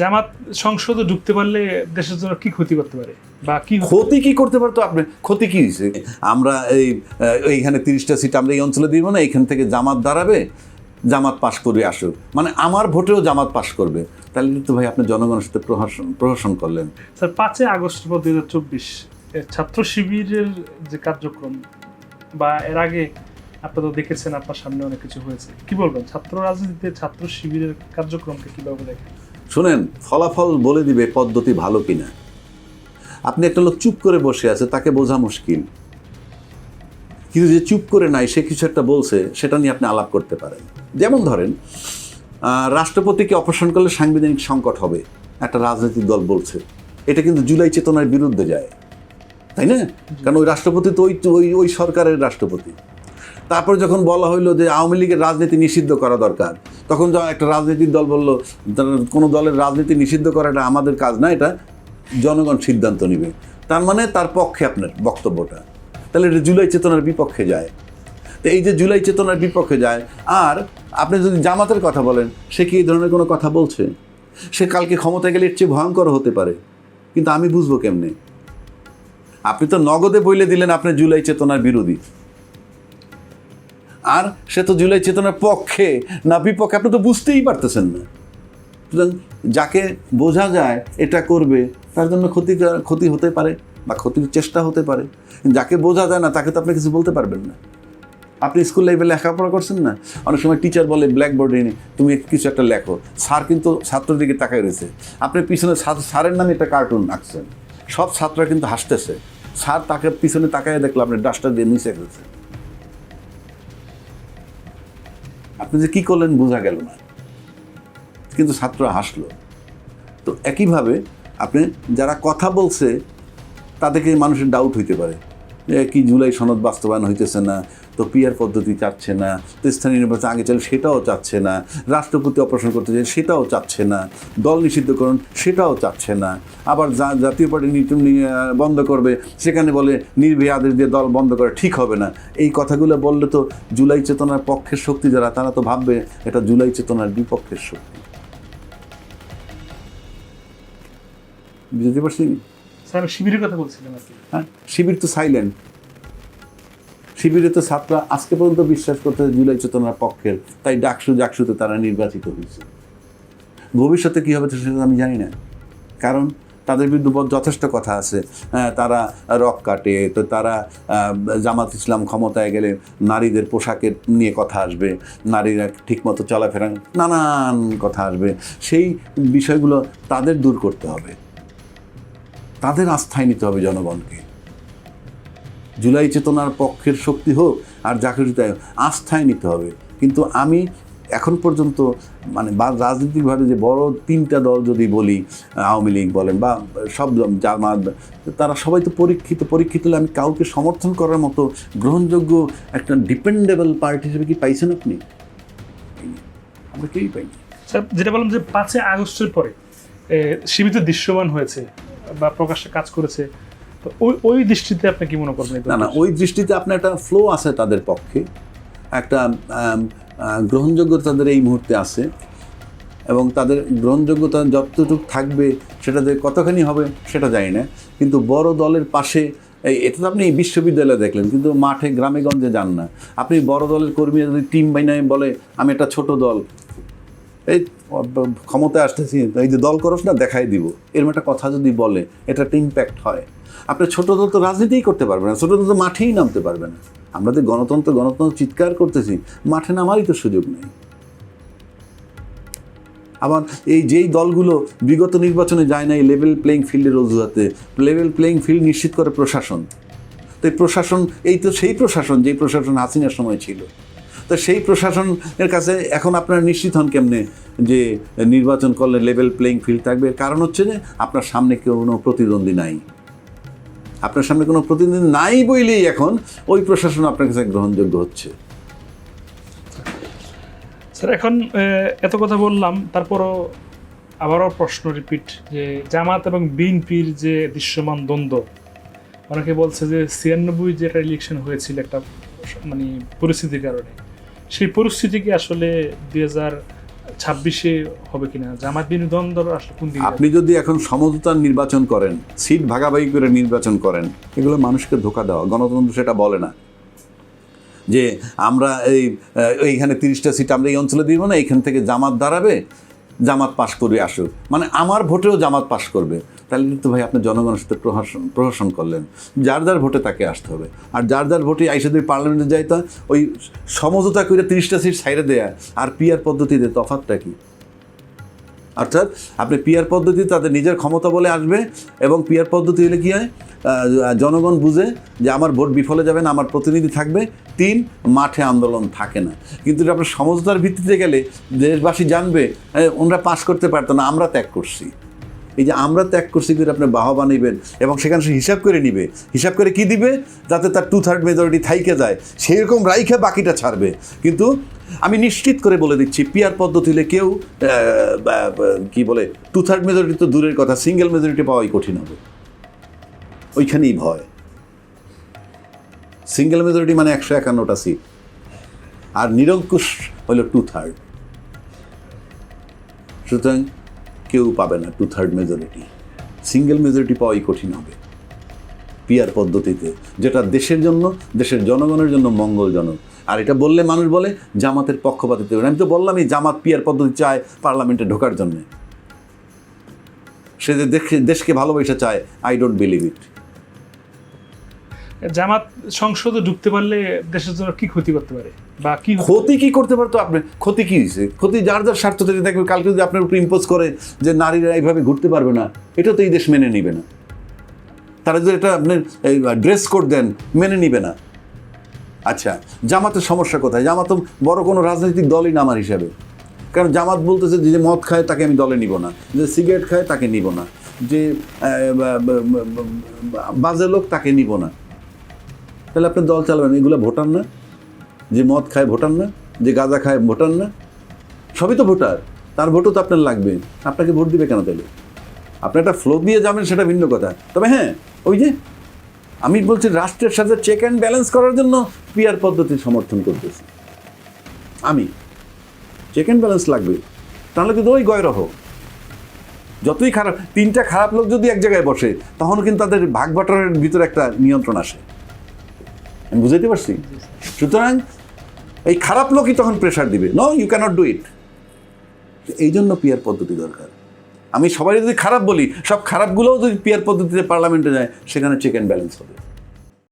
জামাত সংসদে ঢুকতে পারলে দেশের জন্য কি ক্ষতি করতে পারে? বা কি ক্ষতি কি করতে পারতো আপনি ক্ষতি কি হয়েছে? আমরা এই এইখানে তিরিশটা সিট আমরা এই অঞ্চলে দিব না এইখান থেকে জামাত দাঁড়াবে জামাত পাশ করবে আসুক। মানে আমার ভোটেও জামাত পাশ করবে। তাহলে কিন্তু ভাই আপনি জনগণের সাথে প্রহসন প্রহসন করলেন। স্যার পাঁচই আগস্ট দুই হাজার চব্বিশ ছাত্র শিবিরের যে কার্যক্রম বা এর আগে আপনারা তো দেখেছেন আপনার সামনে অনেক কিছু হয়েছে। কি বলবেন? ছাত্র রাজনীতিতে ছাত্র শিবিরের কার্যক্রমকে কীভাবে দেখেন? শুনেন, ফলাফল বলে দিবে পদ্ধতি ভালো কিনা। আপনি একটা লোক চুপ করে বসে আছে, তাকে বোঝা মুশকিল। কিন্তু যে চুপ করে নাই, সে কিছু একটা বলছে, সেটা নিয়ে আপনি আলাপ করতে পারেন। যেমন ধরেন রাষ্ট্রপতিকে অপসারণ করলে সাংবিধানিক সংকট হবে, একটা রাজনৈতিক দল বলছে। এটা কিন্তু জুলাই চেতনার বিরুদ্ধে যায়। তাই না? কারণ ওই রাষ্ট্রপতি তো ওই ওই সরকারের রাষ্ট্রপতি। তারপরে যখন বলা হইল যে আওয়ামী লীগের রাজনীতি নিষিদ্ধ করা দরকার, তখন একটা রাজনৈতিক দল বলল কোনো দলের রাজনীতি নিষিদ্ধ করাটা আমাদের কাজ না, এটা জনগণ সিদ্ধান্ত নেবে। তার মানে তার পক্ষে আপনার বক্তব্যটা। তাহলে এটা জুলাই চেতনার বিপক্ষে যায়। তো এই যে জুলাই চেতনার বিপক্ষে যায়, আর আপনি যদি জামাতের কথা বলেন, সে কি এই ধরনের কোনো কথা বলছে? সে কালকে ক্ষমতায় গেলে এর চেয়ে ভয়ঙ্কর হতে পারে। কিন্তু আমি বুঝব কেমনে? আপনি তো নগদে বইলে দিলেন আপনি জুলাই চেতনার বিরোধী। আর সে তো জুলাই চেতনার পক্ষে, না বিপক্ষে, আপনি তো বুঝতেই পারতেছেন না। সুতরাং যাকে বোঝা যায় এটা করবে, তার জন্য ক্ষতি ক্ষতি হতে পারে বা ক্ষতির চেষ্টা হতে পারে। যাকে বোঝা যায় না, তাকে তো আপনি কিছু বলতে পারবেন না। আপনি স্কুল লাইফে লেখাপড়া করছেন না? অনেক সময় টিচার বলে ব্ল্যাকবোর্ডে তুমি কিছু একটা লেখো। স্যার কিন্তু ছাত্রের দিকে তাকায় রয়েছে। আপনি পিছনে স্যারের নামে একটা কার্টুন আঁকছেন। সব ছাত্ররা কিন্তু হাসতেছে। স্যার তাকে পিছনে তাকায় দেখল, আপনি ডাস্টার দিয়ে নিচে গেছে আপনি যে কী করলেন বোঝা গেল না। কিন্তু ছাত্র হাসলো। তো একইভাবে আপনি যারা কথা বলছে, তাদেরকে মানুষের ডাউট হইতে পারে। কি জুলাই সনদ বাস্তবায়ন হইতেছে না, তো পিয়ার পদ্ধতি চাচ্ছে না, তো স্থানীয় নির্বাচন আগে চলে সেটাও চাচ্ছে না, রাষ্ট্রপতি অপারেশন করতে চাই সেটাও চাচ্ছে না, দল নিষিদ্ধকরণ সেটাও চাচ্ছে না, আবার জাতীয় পার্টি বন্ধ করবে, সেখানে বলে নির্ভয়ে আদেশ দিয়ে দল বন্ধ করা ঠিক হবে না, এই কথাগুলো বললে তো জুলাই চেতনার পক্ষের শক্তি যারা, তারা তো ভাববে এটা জুলাই চেতনার বিপক্ষের শক্তি। বুঝতে পারছি? স্যার শিবিরের কথা কি। হ্যাঁ শিবির তো সাইলেন্ট শিবিরে তো ছাত্ররা আজকে পর্যন্ত বিশ্বাস করতে জুলাই চেতনার পক্ষের। তাই ডাকসু ডাকসুতে তারা নির্বাচিত হয়েছে। ভবিষ্যতে কী হবে সেটা আমি জানি না। কারণ তাদের বিরুদ্ধে যথেষ্ট কথা আছে। হ্যাঁ, তারা রক কাটে তো তারা জামাত ইসলাম ক্ষমতায় গেলে নারীদের পোশাকের নিয়ে কথা আসবে। নারীরা ঠিকমতো চলাফেরা নানান কথা আসবে। সেই বিষয়গুলো তাদের দূর করতে হবে। তাদের আস্থায় নিতে হবে জনগণকে। জুলাই চেতনার পক্ষের শক্তি হোক আর তাই হোক, আস্থায় নিতে হবে। কিন্তু আমি এখন পর্যন্ত মানে বা রাজনৈতিকভাবে যে বড় তিনটা দল যদি বলি আওয়ামী লীগ বলেন বা সব জামাত তারা সবাই তো পরীক্ষিত পরীক্ষিত হলে আমি কাউকে সমর্থন করার মতো গ্রহণযোগ্য একটা ডিপেন্ডেবল পার্টি হিসেবে কি পাইছেন আপনি? আমরা কেউই পাইনি। যেটা বললাম যে পাঁচই আগস্টের পরে সীমিত দৃশ্যমান হয়েছে। বা প্রকাশ্যে কাজ করেছে তো ওই ওই দৃষ্টিতে আপনি কি মনে করবেন না না ওই দৃষ্টিতে আপনার একটা ফ্লো আছে তাদের পক্ষে। একটা গ্রহণযোগ্যতা তাদের এই মুহূর্তে আছে। এবং তাদের গ্রহণযোগ্যতা যতটুকু থাকবে সেটা যে কতখানি হবে সেটা জানি না। কিন্তু বড় দলের পাশে এই এটা তো আপনি বিশ্ববিদ্যালয়ে দেখলেন কিন্তু মাঠে গ্রামে গঞ্জে যান না। আপনি বড় দলের কর্মীরা যদি টিম বানায় বলে আমি একটা ছোট দল এই ক্ষমতায় আসতেছি এই যে দল করস না, দেখাই দিব। এরকম একটা কথা যদি বলে এটা একটা ইম্প্যাক্ট হয়। আপনি ছোট দল তো রাজনীতিই করতে পারবে না, ছোট দল তো মাঠেই নামতে পারবে না। আমরা তো গণতন্ত্র গণতন্ত্র চিৎকার করতেছি, মাঠে নামারই তো সুযোগ নেই। আবার এই যেই দলগুলো বিগত নির্বাচনে যায় না এই লেভেল প্লেইং ফিল্ডের অজুহাতে লেভেল প্লেইং ফিল্ড নিশ্চিত করে প্রশাসন। তো এই প্রশাসন, এই তো সেই প্রশাসন, যেই প্রশাসন হাসিনার সময় ছিল। তো সেই প্রশাসনের কাছে এখন আপনারা নিশ্চিত হন কেমনে যে নির্বাচন করলে লেভেল প্লেইং ফিল্ড থাকবে? কারণ হচ্ছে যে আপনার সামনে কোনো প্রতিদ্বন্দ্বী নাই। আপনার সামনে কোনো প্রতিদ্বন্দ্বী নাই বইলেই এখন ওই প্রশাসন আপনার কাছে গ্রহণযোগ্য হচ্ছে। স্যার, এখন এত কথা বললাম, তারপরও আবারও প্রশ্ন রিপিট যে জামাত এবং বিএনপির যে দৃশ্যমান দ্বন্দ্ব, অনেকে বলছে যে ছিয়ানব্বই যেটা ইলেকশন হয়েছিল একটা মানে পরিস্থিতির কারণে সেই পরিস্থিতি কি আসলে দুই হাজার ছাব্বিশে হবে কিনা? জামাত বিনোদন ধর আসলে কোন দিকে আপনি যদি এখন সমঝোতার নির্বাচন করেন, সিট ভাগাভাগি করে নির্বাচন করেন, এগুলো মানুষকে ধোকা দেওয়া, গণতন্ত্র সেটা বলে না। যে আমরা এই এইখানে তিরিশটা সিট আমরা এই অঞ্চলে দিব না, এইখান থেকে জামাত দাঁড়াবে জামাত পাশ করে আসুক। মানে আমার ভোটেও জামাত পাশ করবে। তাহলে কিন্তু ভাই আপনি জনগণের সাথে প্রহসন প্রহসন করলেন। যার যার ভোটে তাকে আসতে হবে। আর যার যার ভোটে আইসে যদি পার্লামেন্টে যাইতে, ওই সমঝোতা করে তিরিশটা সিট সাইডে দেয়া আর পিয়ার পদ্ধতিতে তফাতটা কি? অর্থাৎ আপনি পিয়ার পদ্ধতি তাদের নিজের ক্ষমতা বলে আসবে এবং পিয়ার পদ্ধতি হলে কী হয়? জনগণ বুঝে যে আমার ভোট বিফলে যাবে না, আমার প্রতিনিধি থাকবে। তিন, মাঠে আন্দোলন থাকে না। কিন্তু আপনার সমঝোতার ভিত্তিতে গেলে দেশবাসী জানবে ওনারা পাশ করতে পারতো না, আমরা ত্যাগ করছি। এই যে আমরা ত্যাগ করছি করে আপনি বাহবা নেবেন এবং সেখানে সে হিসাব করে নিবে। হিসাব করে কি দিবে? যাতে তার টু থার্ড মেজরিটি থাইকে যায়। সেই রকম রাইখে বাকিটা ছাড়বে। কিন্তু আমি নিশ্চিত করে বলে দিচ্ছি পিয়ার পদ্ধতিতে কেউ কি বলে টু থার্ড মেজরিটি তো দূরের কথা সিঙ্গেল মেজরিটি পাওয়াই কঠিন হবে। ওইখানেই ভয়। সিঙ্গেল মেজরিটি মানে একশো একান্নটা সিট আর নিরঙ্কুশ হলো টু থার্ড সুতরাং কেউ পাবে না two third majority single majority পাওয়াই কঠিন হবে। পিয়ার পদ্ধতিতে যেটা দেশের জন্য দেশের জনগণের জন্য মঙ্গলজনক। আর এটা বললে মানুষ বলে জামাতের পক্ষপাতিত্ব আমি তো বললামই জামাত পিয়ার পদ্ধতি চায় পার্লামেন্টে ঢোকার জন্য। সে যে দেশকে- দেশকে ভালোবেসে চায় I don't believe it Jamaat সংসদে ঢুকতে পারলে দেশের জন্য কি ক্ষতি করতে পারে? বা কি ক্ষতি কি করতে পারতো আপনি ক্ষতি কি হয়েছে ক্ষতি যার যার স্বার্থ থেকে দেখবে কালকে যদি আপনার উপর ইম্পোজ করে যে নারীরা এইভাবে ঘুরতে পারবে না এটা তো এই দেশ মেনে নিবে না। তারা যদি এটা আপনি ড্রেস কোড দেন, মেনে নিবে না। আচ্ছা জামাতের সমস্যা কোথায়? জামাত বড় কোনো রাজনৈতিক দলই না আমার হিসাবে। কারণ জামাত বলতেছে যে মদ খায় তাকে আমি দলে নিব না, যে সিগারেট খায় তাকে নিব না, যে বাজে লোক তাকে নিব না। তাহলে আপনি দল চালাবেন, এগুলো ভোটার না? যে মদ খায় ভোটার না, যে গাঁজা খায় ভোটার না? সবই তো ভোটার, তার ভোটও তো আপনার লাগবে। আপনাকে ভোট দিবে কেন তাহলে আপনি একটা ফ্লো দিয়ে যাবেন, সেটা ভিন্ন কথা। তবে হ্যাঁ ওই যে আমি বলছি, রাষ্ট্রের সাথে চেক অ্যান্ড ব্যালেন্স করার জন্য পিয়ার পদ্ধতি সমর্থন করতেছি। আমি চেক অ্যান্ড ব্যালেন্স লাগবে, তাহলে কিন্তু ওই গয়রহ। যতই খারাপ, তিনটা খারাপ লোক যদি এক জায়গায় বসে, তখন কিন্তু তাদের ভাগ বাটরের ভিতরে একটা নিয়ন্ত্রণ আসে। আমি বুঝাইতে পারছি? সুতরাং এই খারাপ লোকই তখন প্রেশার দিবে। No you cannot do it এই জন্য পিয়ার পদ্ধতি দরকার। আমি সবাই যদি খারাপ বলি, সব খারাপগুলোও যদি পিয়ার পদ্ধতিতে পার্লামেন্টে যায়, সেখানে চেক অ্যান্ড ব্যালেন্স হবে।